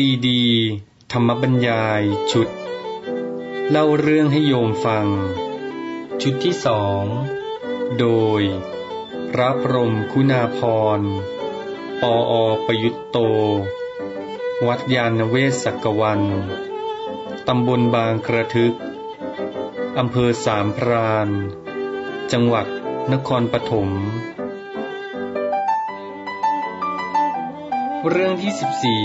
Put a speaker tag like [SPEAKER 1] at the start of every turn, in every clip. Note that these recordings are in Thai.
[SPEAKER 1] ซีดี ธรรมบรรยายชุด เล่าเรื่องให้โยมฟัง ชุดที่สอง โดย พระพรมคุณาพร ปออประยุตโต วัดยาณเวศสักวัน ตำบลบางกระทึก อำเภอสามพราน จังหวัดนครปฐมเรื่องที่สิบสี่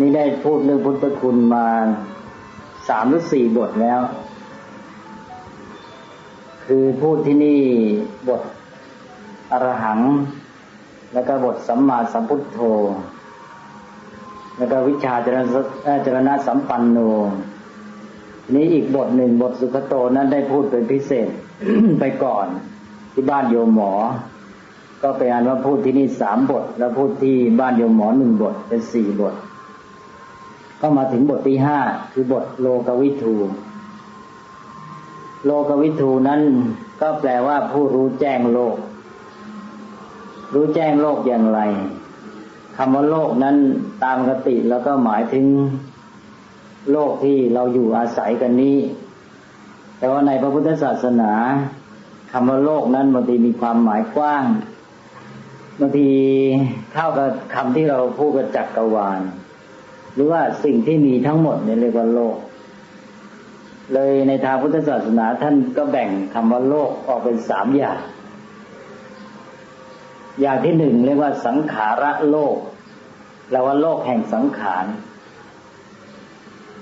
[SPEAKER 1] นี่
[SPEAKER 2] ได้พูดเรื่องพุทธคุณมาสามหรือสี่บทแล้ว คือพูดที่นี่บทอรหัง แล้วก็บทสัมมาสัมพุทโธ แล้วก็วิชาจรณจรณะสัมปันโนทีนี้อีกบทหนึ่งบทสุขโตนั้นได้พูดเป็นพิเศษไปก่อน ที่บ้านโยมหมอ ก็เป็นอันว่าพูดที่นี่สามบท แล้วพูดที่บ้านโยมหมอหนึ่งบทเป็นสี่บท ก็มาถึงบทที่ห้าคือบทโลกวิทูโลกวิทูนั้นก็แปลว่าผู้รู้แจ้งโลก รู้แจ้งโลกอย่างไรคำว่าโลกนั้นตามกติแล้วก็หมายถึงโลกที่เราอยู่อาศัยกันนี้ แต่ว่าในพระพุทธศาสนาคำว่าโลกนั้นบางทีมีความหมายกว้างบางทีเท่ากับคำที่เราพูดกับจักรวาล หรือว่าสิ่งที่มีทั้งหมดเนี่ยเรียกว่าโลก เลยในทางพุทธศาสนาท่านก็แบ่งคำว่าโลกออกเป็นสามอย่าง อย่างที่หนึ่งเรียกว่าสังขาระโลกแปลว่าโลกแห่งสังขาร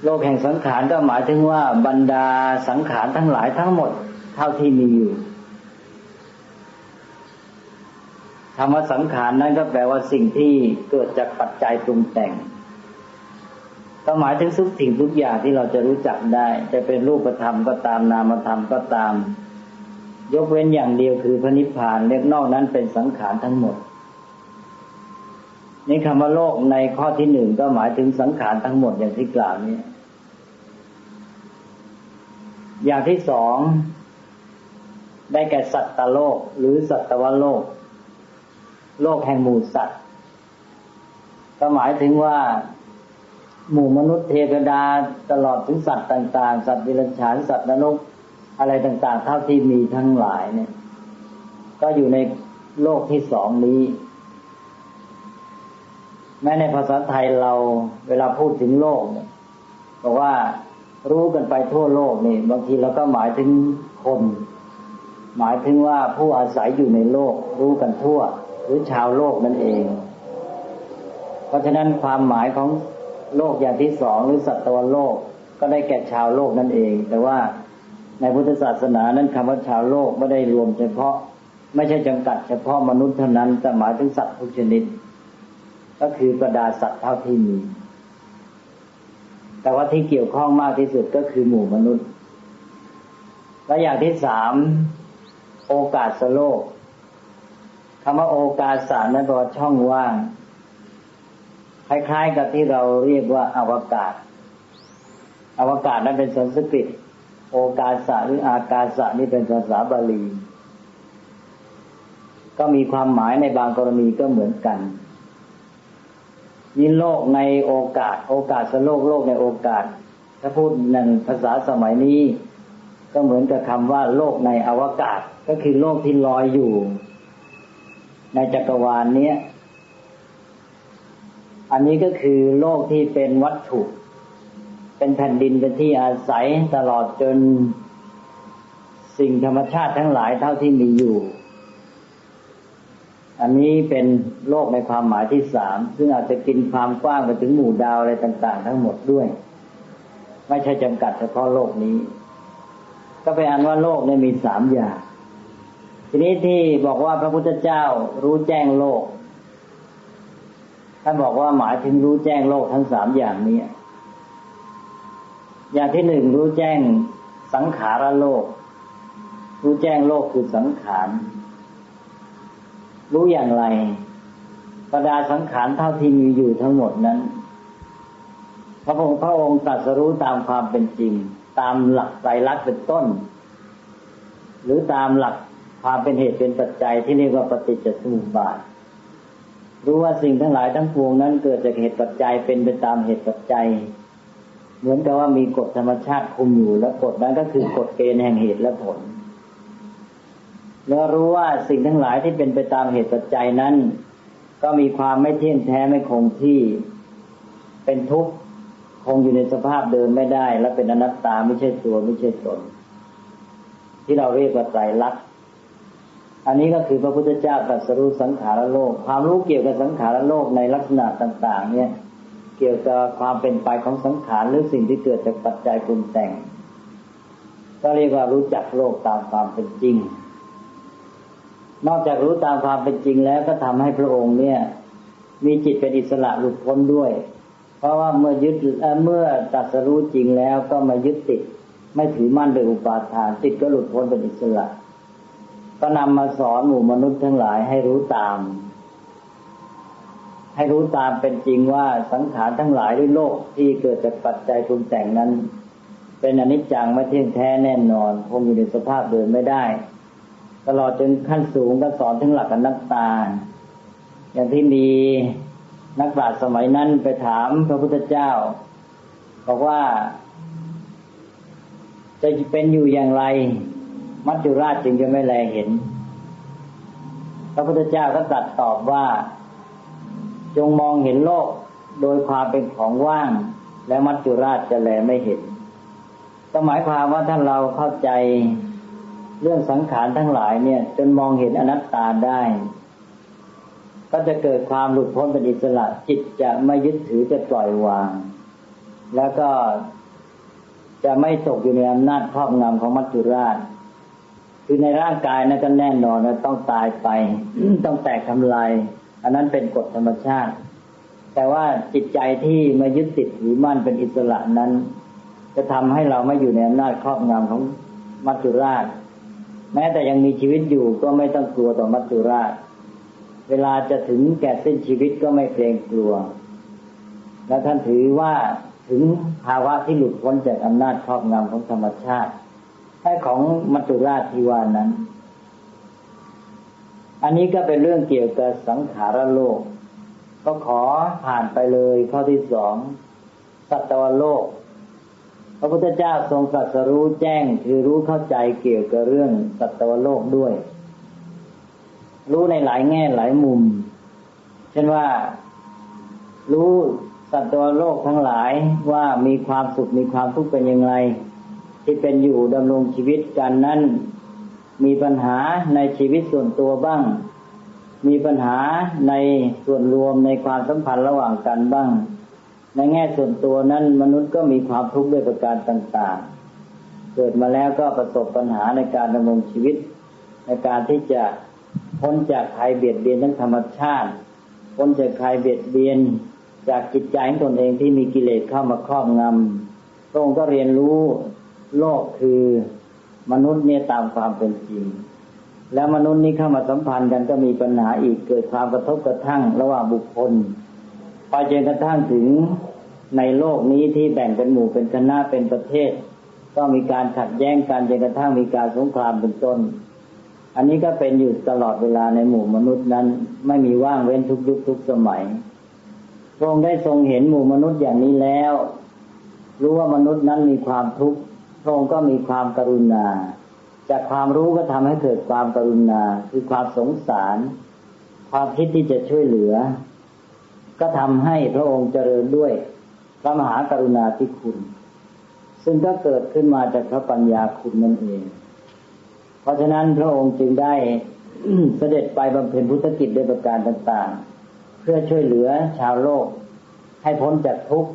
[SPEAKER 2] โลกแห่งสังขารก็หมายถึงว่าบรรดาสังขารทั้งหลายทั้งหมด เท่าที่มีอยู่คำว่าสังขารนั้นก็แปลว่าสิ่งที่เกิดจากปัจจัยปรุงแต่ง ก็หมายถึงทุกสิ่งทุกอย่างที่เราจะรู้จักได้ จะเป็นรูปธรรมก็ตามนามธรรมก็ตาม ยกเว้นอย่างเดียวคือพระนิพพานเล็กนอกนั้นเป็นสังขารทั้งหมดนี่คำว่าโลกในข้อที่หนึ่งก็หมายถึงสังขารทั้งหมดอย่างที่กล่าวนี้ อย่างที่สอง ได้แก่สัตตโลกหรือสัตวโลก โลกแห่งหมู่สัตว์ ก็หมายถึงว่า หมู่มนุษย์เทวดาตลอดถึงสัตว์ต่าง ๆ สัตว์ดิรัจฉานสัตว์นรกอะไรต่าง ๆ เท่าที่มีทั้งหลายเนี่ย ก็อยู่ในโลกที่สองนี้ แม้ในภาษาไทยเราเวลาพูดถึงโลกเนี่ยบอกว่ารู้กันไปทั่วโลกนี่ บางทีเราก็หมายถึงคน หมายถึงว่าผู้อาศัยอยู่ในโลก รู้กันทั่ว หรือชาวโลกนั่นเอง เพราะฉะนั้นความหมายของ โลกอย่างที่สองหรือสัตวโลก ก็ได้แก่ชาวโลกนั่นเอง แต่ว่าในพุทธศาสนานั้นคำว่าชาวโลกไม่ได้รวมเฉพาะ ไม่ใช่จำกัดเฉพาะมนุษย์เท่านั้นแต่หมายถึงสัตว์ทุกชนิด ก็คือบรรดาสัตว์เท่าที่มีแต่ว่าที่เกี่ยวข้องมากที่สุดก็คือหมู่มนุษย์ และอย่างที่สามโอกาสโลกคำว่าโอกาสสารนั้นแปลว่าช่องว่าง คล้ายๆ กับที่เราเรียกว่าอาวกาศ อวกาศนั้นเป็นสันสกฤต โอกาสะหรืออากาสะนี่เป็นภาษาบาลี ก็มีความหมายในบางกรณีก็เหมือนกันยินโลกในโอกาส โอกาสโลกโลกในโอกาส ถ้าพูดในภาษาสมัยนี้ ก็เหมือนกับคำว่า โลกในอวกาศ ก็คือโลกที่ลอยอยู่ ในจักรวาลนี้ อันนี้ก็คือโลกที่เป็นวัตถุ เป็นแผ่นดินเป็นที่อาศัยตลอดจนสิ่งธรรมชาติทั้งหลายเท่าที่มีอยู่ อันนี้เป็นโลกในความหมายที่สาม ซึ่งอาจจะกินความกว้างไปถึงหมู่ดาวอะไรต่าง ๆ ทั้งหมดด้วย ไม่ใช่จำกัดเฉพาะโลกนี้ ก็เป็นอันว่าโลกเนี่ยมีสามอย่าง ทีนี้ที่บอกว่าพระพุทธเจ้ารู้แจ้งโลก ท่านบอกว่าหมายถึงรู้แจ้งโลกทั้งสามอย่างนี้ อย่างที่หนึ่งรู้แจ้งสังขารโลก รู้แจ้งโลกคือสังขาร รู้อย่างไรประดาสังขารเท่าที่มีอยู่ทั้งหมดนั้น พระองค์พระองค์ตรัสรู้ตามความเป็นจริง ตามหลักไตรลักษณ์เป็นต้น หรือตามหลักความเป็นเหตุเป็นปัจจัยที่เรียกว่าปฏิจจสมุปบาท รู้ว่าสิ่งทั้งหลายทั้งปวงนั้นเกิดจากเหตุปัจจัยเป็นไปตามเหตุปัจจัย เหมือนกับว่ามีกฎธรรมชาติคุมอยู่และกฎนั้นก็คือกฎเกณฑ์แห่งเหตุและผล แล้วรู้ว่าสิ่งทั้งหลายที่เป็นไปตามเหตุปัจจัยนั้น ก็มีความไม่เที่ยงแท้ไม่คงที่ เป็นทุกข์คงอยู่ในสภาพเดิมไม่ได้ และเป็นอนัตตาไม่ใช่ตัวไม่ใช่ตนที่เราเรียกว่าไตรลักษณ อันนี้ก็คือพระพุทธเจ้าตรัสรู้สังขารโลก ความรู้เกี่ยวกับสังขารโลกในลักษณะต่าง ๆ เนี่ย เกี่ยวกับความเป็นไปของสังขารหรือสิ่งที่เกิดจากปัจจัยปรุงแต่ง ก็เรียกว่ารู้จักโลกตามความเป็นจริง นอกจากรู้ตามความเป็นจริงแล้วก็ทำให้พระองค์เนี่ย มีจิตเป็นอิสระหลุดพ้นด้วย เพราะว่าเมื่อยึดเมื่อตรัสรู้จริงแล้วก็มายึดติด ไม่ถือมั่นโดยอุปาทานจิตก็หลุดพ้นเป็นอิสระ ก็นำมาสอนหมู่มนุษย์ทั้งหลายให้รู้ตาม ให้รู้ตามเป็นจริงว่าสังขารทั้งหลายด้วยโลกที่เกิดจากปัจจัยปรุงแต่งนั้น เป็นอนิจจังไม่เที่ยงแท้แน่นอนคงอยู่ในสภาพเดิมไม่ได้ ตลอดจนขั้นสูงก็สอนถึงหลักอนัตตา อย่างที่มีนักปราชญ์สมัยนั้นไปถามพระพุทธเจ้า บอกว่าจะเป็นอยู่อย่างไร มัจจุราชจึงจะไม่แลเห็น พระพุทธเจ้าก็ตรัสตอบว่า จงมองเห็นโลกโดยความเป็นของว่าง และมัจจุราชจะแลไม่เห็นก็หมายความว่าถ้าเราเข้าใจเรื่องสังขารทั้งหลายเนี่ย จนมองเห็นอนัตตาได้ ก็จะเกิดความหลุดพ้นเป็นอิสระจิตจะไม่ยึดถือจะปล่อยวาง แล้วก็จะไม่ตกอยู่ในอำนาจครอบงำของมัจจุราช คือในร่างกายนั้นก็แน่นอนนะต้องตายไป ต้องแตกทำลาย อันนั้นเป็นกฎธรรมชาติ แต่ว่าจิตใจที่มายึดติดถือมั่นเป็นอิสระนั้น จะทำให้เราไม่อยู่ในอำนาจครอบงำของมัจจุราช แม้แต่ยังมีชีวิตอยู่ก็ไม่ต้องกลัวต่อมัจจุราช เวลาจะถึงแก่สิ้นชีวิตก็ไม่เกรงกลัว และท่านถือว่าถึงภาวะที่หลุดพ้นจากอำนาจครอบงำของธรรมชาติ ให้ของมัจจุราชที่ว่านั้น อันนี้ก็เป็นเรื่องเกี่ยวกับสังขารโลก ก็ขอผ่านไปเลยข้อที่สองสัตวโลก พระพุทธเจ้าทรงสัสรู้แจ้งคือรู้เข้าใจเกี่ยวกับเรื่องสัตวโลกด้วย รู้ในหลายแง่หลายมุม เช่นว่า รู้สัตวโลกทั้งหลายว่ามีความสุขมีความทุกข์เป็นอยังไง ที่เป็นอยู่ดำรงชีวิตกันนั้น มีปัญหาในชีวิตส่วนตัวบ้าง มีปัญหาในส่วนรวมในความสัมพันธ์ระหว่างกันบ้าง ในแง่ส่วนตัวนั้นมนุษย์ก็มีความทุกข์ด้วยประการต่างๆ เกิดมาแล้วก็ประสบปัญหาในการดำรงชีวิต ในการที่จะพ้นจากภัยเบียดเบียนทั้งธรรมชาติ พ้นจากภัยเบียดเบียนจากจิตใจของตนเองที่มีกิเลสเข้ามาครอบงำพระองค์ก็เรียนรู้ โลกคือมนุษย์เนี่ยตามความเป็นจริง แล้วมนุษย์นี้เข้ามาสัมพันธ์กันก็มีปัญหาอีกเกิดความกระทบกระทั่งระหว่างบุคคลไปจนกระทั่งถึงในโลกนี้ที่แบ่งเป็นหมู่เป็นคณะเป็นประเทศ ก็มีการขัดแย้งกันจนกระทั่งมีการสงครามเป็นต้น อันนี้ก็เป็นอยู่ตลอดเวลาในหมู่มนุษย์นั้น ไม่มีว่างเว้นทุกยุคทุกสมัยพระองค์ได้ทรงเห็นหมู่มนุษย์อย่างนี้แล้ว รู้ว่ามนุษย์นั้นมีความทุกข์ พระองค์ก็มีความกรุณา จากความรู้ก็ทำให้เกิดความกรุณา คือความสงสาร ความคิดที่จะช่วยเหลือ ก็ทำให้พระองค์เจริญด้วยพระมหากรุณาธิคุณ ซึ่งก็เกิดขึ้นมาจากพระปัญญาคุณนั่นเอง เพราะฉะนั้นพระองค์จึงได้เสด็จไปบำเพ็ญพุทธกิจด้วยประการต่าง ๆ เพื่อช่วยเหลือชาวโลกให้พ้นจากทุกข์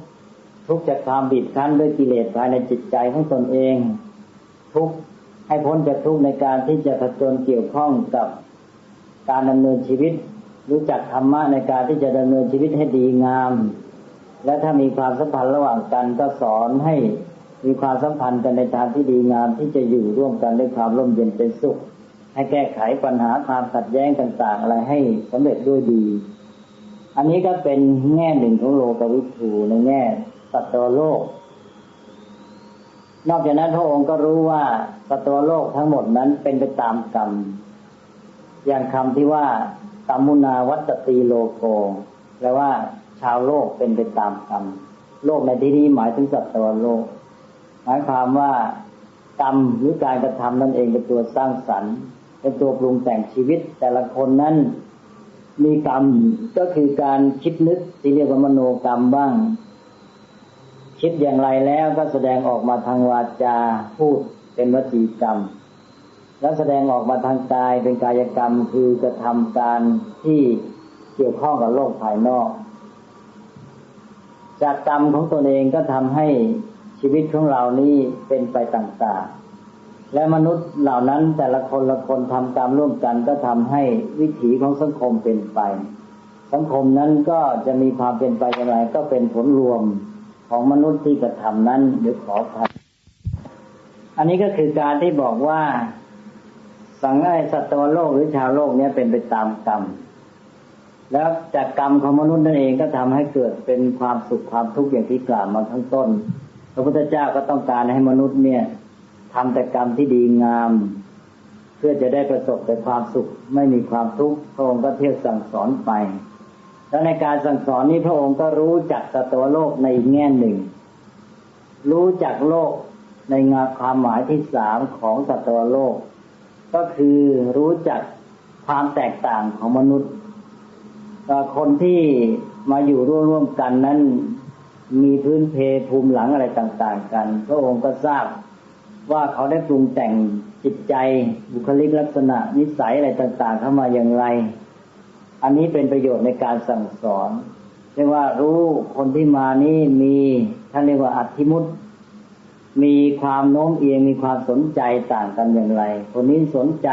[SPEAKER 2] ทุกจากความบีบคั้นด้วยกิเลสภายในจิตใจของตนเอง ทุกให้พ้นจากทุกในการที่จะผจญเกี่ยวข้องกับการดำเนินชีวิต รู้จักธรรมะในการที่จะดำเนินชีวิตให้ดีงาม และถ้ามีความสัมพันธ์ระหว่างกันก็สอนให้มีความสัมพันธ์กันในทางที่ดีงามที่จะอยู่ร่วมกันด้วยความร่มเย็นเป็นสุข ให้แก้ไขปัญหาความขัดแย้งต่าง ๆ อะไรให้สำเร็จด้วยดี อันนี้ก็เป็นแง่หนึ่งของโลกวิถูในแง่ สัตว์โลก นอกจากนั้นพระองค์ก็รู้ว่าสัตว์โลกทั้งหมดนั้นเป็นไปตามกรรม อย่างคำที่ว่าตัมมุนาวัตตีโลโกแปลว่าชาวโลกเป็นไปตามกรรม โลกในที่นี้หมายถึงสัตว์โลก หมายความว่ากรรมหรือการกระทำนั่นเองเป็นตัวสร้างสรรค์ เป็นตัวปรุงแต่งชีวิต แต่ละคนนั้นมีกรรมก็คือการคิดนึกที่เรียกว่ามโนกรรมบ้าง คิดอย่างไรแล้วก็แสดงออกมาทางวาจาพูดเป็นวจีกรรม แล้วแสดงออกมาทางกายเป็นกายกรรมคือกระทำการที่เกี่ยวข้องกับโลกภายนอก จากกรรมของตนเองก็ทำให้ชีวิตของเรานี้เป็นไปต่างๆ และมนุษย์เหล่านั้นแต่ละคนละคนทำกรรมร่วมกันก็ทำให้วิถีของสังคมเป็นไป สังคมนั้นก็จะมีความเป็นไปอย่างไรก็เป็นผลรวม ของมนุษย์ที่กระทำนั้นเดี๋ยวขอพันอันนี้ก็คือการที่บอกว่า สังไอสัตว์โลกหรือชาวโลกเนี้ยเป็นไปตามกรรม แล้วจากกรรมของมนุษย์นั่นเองก็ทำให้เกิดเป็นความสุขความทุกข์อย่างที่กล่าวมาทั้งต้น พระพุทธเจ้าก็ต้องการให้มนุษย์เนี่ยทำแต่กรรมที่ดีงาม เพื่อจะได้ประสบแต่ความสุขไม่มีความทุกข์พระองค์ก็เที่ยวสั่งสอนไป แล้วในการสั่งสอนนี้พระองค์ก็รู้จักสัตวโลกในแง่หนึ่ง รู้จักโลกในงาความหมายที่สามของสัตวโลก ก็คือรู้จักความแตกต่างของมนุษย์คนที่มาอยู่ร่วมกันนั้นมีพื้นเพภูมิหลังอะไรต่าง ๆ กัน พระองค์ก็ทราบว่าเขาได้ปรุงแต่งจิตใจบุคลิกลักษณะนิสัยอะไรต่าง ๆ เข้ามาอย่างไร อันนี้เป็นประโยชน์ในการสั่งสอนเรียกว่ารู้คนที่มานี่มีท่านเรียกว่าอัติมุตมีความโน้มเอียงมีความสนใจต่างกันอย่างไร คนนี้สนใจ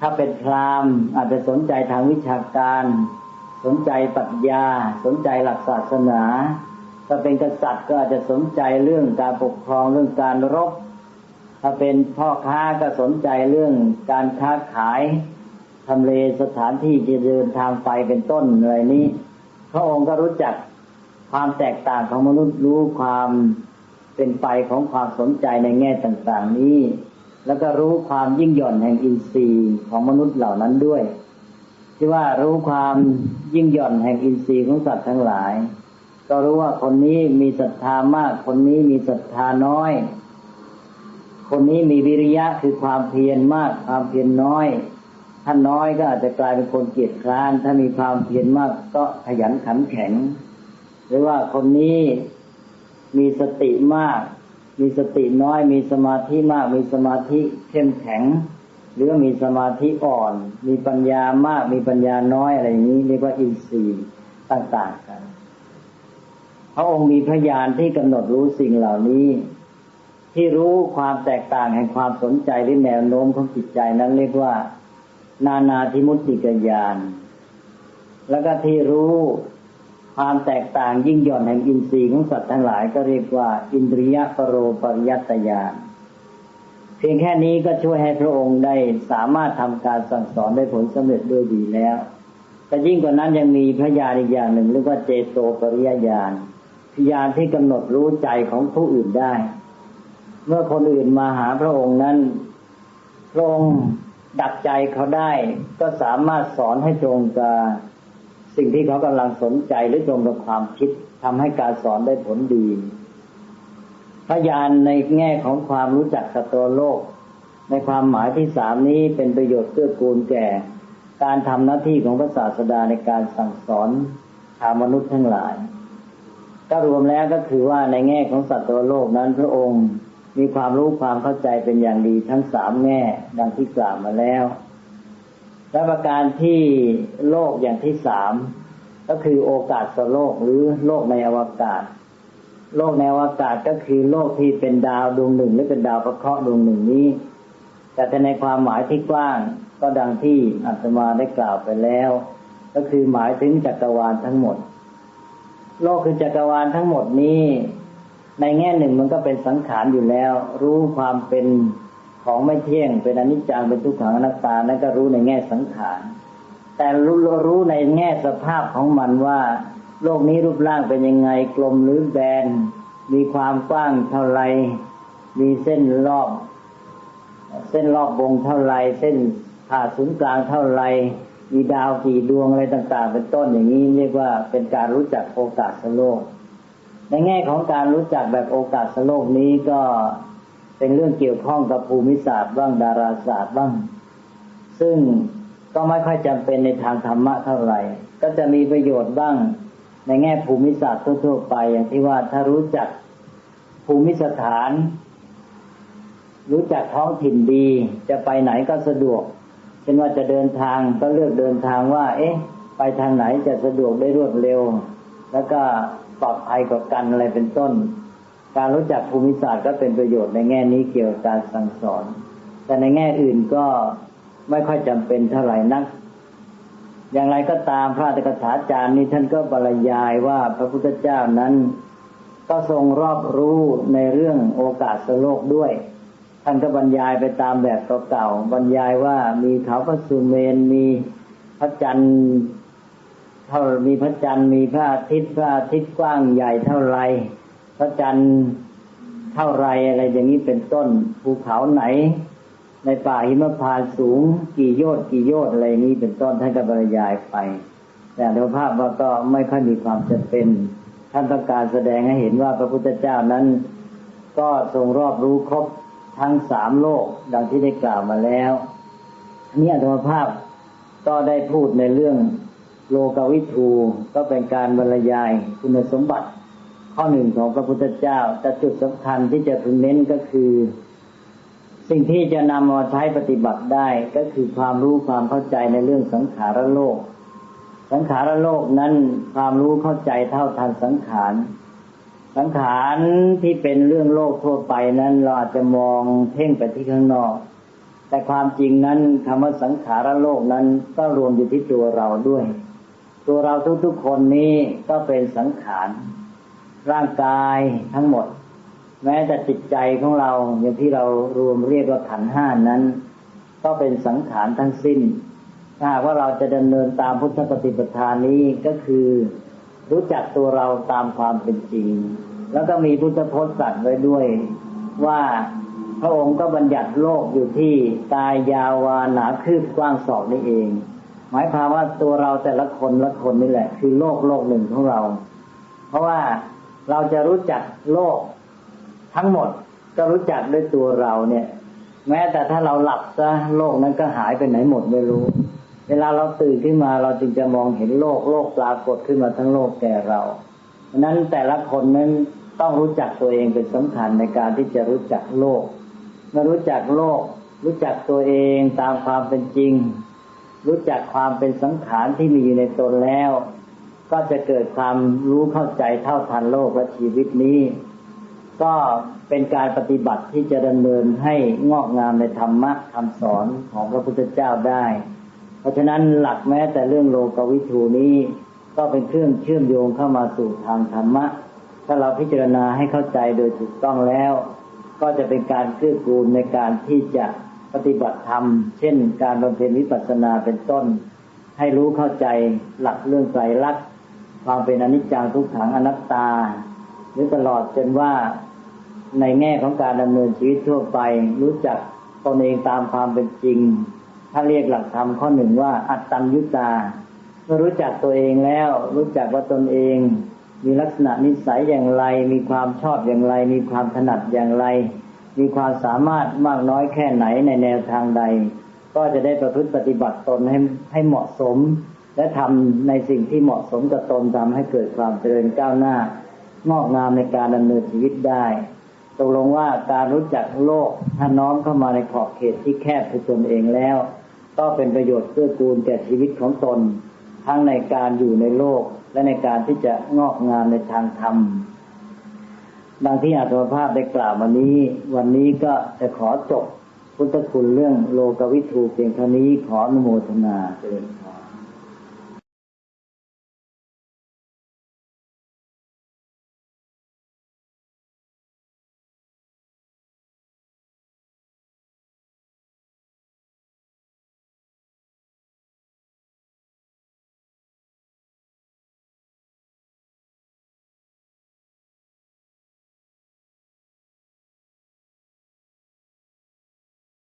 [SPEAKER 2] ถ้าเป็นพราหมณ์ อาจจะสนใจทางวิชาการ สนใจปรัชญา สนใจหลักศาสนา ถ้าเป็นกษัตริย์ก็อาจจะสนใจเรื่องการปกครองเรื่องการรบ ถ้าเป็นพ่อค้าก็สนใจเรื่องการค้าขาย ทำเลสถานที่จะเดินทางไปเป็นต้นอะไรนี้ พระองค์ก็รู้จักความแตกต่างของมนุษย์รู้ความเป็นไปของความสนใจในแง่ต่างๆนี้ แล้วก็รู้ความยิ่งหย่อนแห่งอินทรีย์ของมนุษย์เหล่านั้นด้วย ที่ว่ารู้ความยิ่งหย่อนแห่งอินทรีย์ของสัตว์ทั้งหลาย ก็รู้ว่าคนนี้มีศรัทธามาก คนนี้มีศรัทธาน้อย คนนี้มีวิริยะคือความเพียรมากความเพียรน้อย ถ้าน้อยก็อาจจะกลายเป็นคนเกียจคร้าน ถ้ามีความเพียรมากก็ขยันขันแข็ง หรือว่าคนนี้มีสติมาก มีสติน้อย มีสมาธิมาก มีสมาธิเข้มแข็ง หรือมีสมาธิอ่อน มีปัญญามาก มีปัญญาน้อยอะไรอย่างนี้เรียกว่าอินทรีย์ต่างๆกัน พระองค์มีพยานที่กำหนดรู้สิ่งเหล่านี้ที่รู้ความแตกต่างแห่งความสนใจหรือแนวโน้มของจิตใจนั้นเรียกว่า นานาธิมุติกญาณแล้วก็ที่รู้ความแตกต่างยิ่งหย่อนแห่งอินทรีย์ของสัตว์ทั้งหลายก็เรียกว่า อินทรียปรโรปริยัตญาณเพียงแค่นี้ก็ช่วยให้พระองค์ได้สามารถทำการสั่งสอนได้ผลสำเร็จด้วยดีแล้ว แต่ยิ่งกว่านั้นยังมีพระญาณอีกอย่างหนึ่งเรียกว่าเจโตปริยญาณญาณที่กำหนดรู้ใจของผู้อื่นได้ เมื่อคนอื่นมาหาพระองค์นั้นพระองค์ ดักใจเขาได้ ก็สามารถสอนให้ตรงกับสิ่งที่เขากำลังสนใจหรือตรงกับความคิดทำให้การสอนได้ผลดี พยานในแง่ของความรู้จักสัตว์โลก ในความหมายที่สามนี้เป็นประโยชน์เพื่อกูลแก่ การทำหน้าที่ของพระศาสดาในการสั่งสอนชาวมนุษย์ทั้งหลาย ก็รวมแล้วก็คือว่าในแง่ของสัตว์โลกนั้นพระองค์ มีความรู้ความเข้าใจเป็นอย่างดีทั้งสามแง่ดังที่กล่าวมาแล้ว และประการที่โลกอย่างที่สามก็คือโอกาสสโลกหรือโลกในอวกาศ โลกในอวกาศก็คือโลกที่เป็นดาวดวงหนึ่ง หรือเป็นดาวประเคราะห์ดวงหนึ่งนี้ แต่ในความหมายที่กว้างก็ดังที่อัตมาได้กล่าวไปแล้ว ก็คือหมายถึงจักรวาลทั้งหมด โลกคือจักรวาลทั้งหมดนี้ ในแง่หนึ่งมันก็เป็นสังขารอยู่แล้ว รู้ความเป็นของไม่เที่ยง เป็นอนิจจังเป็นทุกขังอนัตตานั่นก็รู้ในแง่สังขารแต่รู้รู้ในแง่สภาพของมันว่า โลกนี้รูปร่างเป็นยังไงกลมหรือแบน มีความกว้างเท่าไร มีเส้นรอบ เส้นรอบวงเท่าไร เส้นผ่าศูนย์กลางเท่าไร มีดาวกี่ดวงอะไรต่าง ๆ เป็นต้นอย่างนี้เรียกว่าเป็นการรู้จักโอกาสโลก ในแง่ของการรู้จักแบบโอกาสโลกนี้ก็เป็นเรื่องเกี่ยวข้องกับภูมิศาสตร์บ้างดาราศาสตร์บ้าง ซึ่งก็ไม่ค่อยจำเป็นในทางธรรมะเท่าไหร่ ก็จะมีประโยชน์บ้างในแง่ภูมิศาสตร์ทั่วๆไป อย่างที่ว่าถ้ารู้จักภูมิสถาน รู้จักท้องถิ่นดี จะไปไหนก็สะดวก เช่นว่าจะเดินทางก็เลือกเดินทางว่า เอ๊ะ ไปทางไหนจะสะดวกได้รวดเร็ว แล้วก็ ปลอดภัยกว่ากันอะไรเป็นต้น การรู้จักภูมิศาสตร์ก็เป็นประโยชน์ในแง่นี้เกี่ยวกับการสั่งสอน แต่ในแง่อื่นก็ไม่ค่อยจำเป็นเท่าไหร่นัก อย่างไรก็ตามพระตถาจารย์นี้ท่านก็บรรยายว่าพระพุทธเจ้านั้น ก็ทรงรอบรู้ในเรื่องโอกาสโลกด้วยท่านก็บรรยายไปตามแบบเก่าๆบรรยายว่ามีเขาพระสุเมนมีพระจันทร์ เท่ามีพระจันทร์มีพระอาทิตย์พระอาทิตย์กว้างใหญ่เท่าไรพระจันทร์เท่าไรอะไรอย่างนี้เป็นต้นภูเขาไหน ในป่าหิมพานสูง กี่โยชน์กี่โยชน์อะไรนี้เป็นต้นท่านก็บรรยายไป แต่โดภาพว่าก็ไม่ค่อยมีความจำเป็น ท่านต้องการแสดงให้เห็นว่าพระพุทธเจ้านั้น ก็ทรงรอบรู้ครบทั้งสามโลกดังที่ได้กล่าวมาแล้วนี่อัตมภาพก็ได้พูดในเรื่อง โลกวิทูก็เป็นการบรรยายคุณสมบัติข้อหนึ่งของพระพุทธเจ้า แต่จุดสำคัญที่จะพึงเน้นก็คือ สิ่งที่จะนำมาใช้ปฏิบัติได้ก็คือความรู้ความเข้าใจในเรื่องสังขารโลก สังขารโลกนั้นความรู้เข้าใจเท่าทันสังขารสังขารที่เป็นเรื่องโลกทั่วไปนั้นเราอาจจะมองเพ่งไปที่ข้างนอก แต่ความจริงนั้นคำว่าสังขารโลกนั้นก็รวมอยู่ที่ตัวเราด้วย ตัวเราทุกๆคนนี้ก็เป็นสังขารร่างกายทั้งหมด แม้แต่จิตใจของเราอย่างที่เรารวมเรียกว่าขันห้านั้น ก็เป็นสังขารทั้งสิ้น ถ้าว่าเราจะดำเนินตามพุทธปฏิปทานนี้ก็คือ รู้จักตัวเราตามความเป็นจริง แล้วก็มีพุทธพจน์สัตว์ไว้ด้วยว่าพระองค์ก็บัญญัติโลกอยู่ที่กายยาววาหนาคืบกว้างศอกนี่เอง หมายความว่าตัวเราแต่ละคนละคนนี่แหละ คือโลกโลกหนึ่งของเรา เพราะว่าเราจะรู้จักโลกทั้งหมดก็รู้จักด้วยตัวเราเนี่ย แม้แต่ถ้าเราหลับซะโลกนั้นก็หายไปไหนหมดไม่รู้ เวลาเราตื่นขึ้นมาเราจึงจะมองเห็นโลกโลกปรากฏขึ้นมาทั้งโลกแก่เราเพราะนั้นแต่ละคนนั้นต้องรู้จักตัวเองเป็นสำคัญในการที่จะรู้จักโลกเมื่อรู้จักโลก รู้จักตัวเองตามความเป็นจริง รู้จักความเป็นสังขารที่มีอยู่ในตนแล้ว ก็จะเกิดความรู้เข้าใจเท่าทันโลกและชีวิตนี้ ก็เป็นการปฏิบัติที่จะดำเนินให้งอกงามในธรรมะคำสอนของพระพุทธเจ้าได้ เพราะฉะนั้นหลักแม้แต่เรื่องโลกวิถูนี้ ก็เป็นเครื่องเชื่อมโยงเข้ามาสู่ทางธรรมะ ถ้าเราพิจารณาให้เข้าใจโดยถูกต้องแล้ว ก็จะเป็นการเกื้อกูลในการที่จะ ปฏิบัติธรรม เช่น การบำเพ็ญวิปัสสนาเป็นต้น ให้รู้เข้าใจหลักเรื่องไตรลักษณ์ความเป็นอนิจจังทุกขังอนัตตา หรือตลอดจนว่าในแง่ของการดำเนินชีวิตทั่วไป รู้จักตนเองตามความเป็นจริง ถ้าเรียกหลักธรรมข้อหนึ่งว่า อัตตัญญุตาเมื่อรู้จักตัวเองแล้ว รู้จักว่าตนเอง มีลักษณะนิสัยอย่างไร มีความชอบอย่างไร มีความถนัดอย่างไร มีความสามารถมากน้อยแค่ไหนในแนวทางใด ก็จะได้ประพฤติปฏิบัติตนให้ให้เหมาะสม และทำในสิ่งที่เหมาะสมกับตนทำให้เกิดความเจริญก้าวหน้า งอกงามในการดำเนินชีวิตได้ตกลงว่าการรู้จักโลกถ้าน้อมเข้ามาในขอบเขตที่แคบคือตนเองแล้ว ก็เป็นประโยชน์เพื่อกูลแก่ชีวิตของตน ทั้งในการอยู่ในโลกและในการที่จะงอกงามในทางธรรม ดังที่อาตมาภาพได้กล่าววันนี้ วันนี้ก็จะขอจบพุทธคุณเรื่องโลกวิถูเพียงเท่านี้ขออนุโมทนาเจริญพร